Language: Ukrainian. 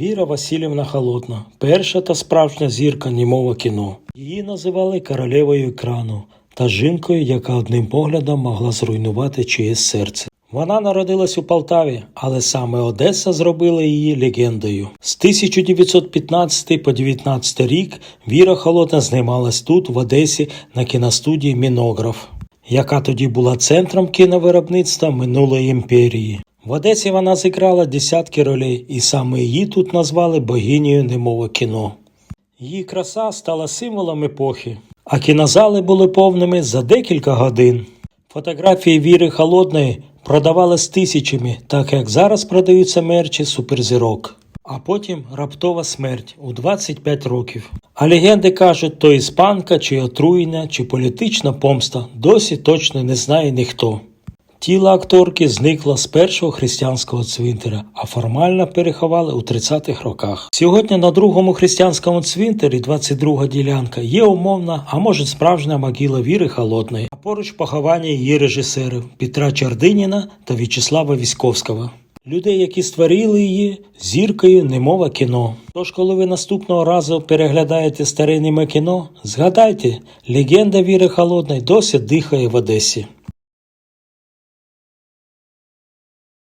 Віра Васильівна Холодна, перша та справжня зірка німого кіно. Її називали королевою екрану та жінкою, яка одним поглядом могла зруйнувати чиєсь серце. Вона народилась у Полтаві, але саме Одеса зробила її легендою. З 1915 по 19 рік Віра Холодна знімалась тут, в Одесі, на кіностудії Мінограф, яка тоді була центром кіновиробництва минулої імперії. В Одесі вона зіграла десятки ролей, і саме її тут назвали богинею немого кіно. Її краса стала символом епохи, а кінозали були повними за декілька годин. Фотографії Віри Холодної продавались тисячами, так як зараз продаються мерчі суперзірок. А потім раптова смерть у 25 років. А легенди кажуть, то іспанка, чи отруєння, чи політична помста досі точно не знає ніхто. Тіло акторки зникло з першого християнського цвинтаря, а формально переховали у 30-х роках. Сьогодні на другому християнському цвинтарі 22 ділянка є умовна, а може справжня могила Віри Холодної, а поруч поховання її режисерів Петра Чардиніна та В'ячеслава Віськовського. Людей, які створили її зіркою немова кіно. Тож, коли ви наступного разу переглядаєте старе неме кіно, згадайте, легенда Віри Холодної досі дихає в Одесі.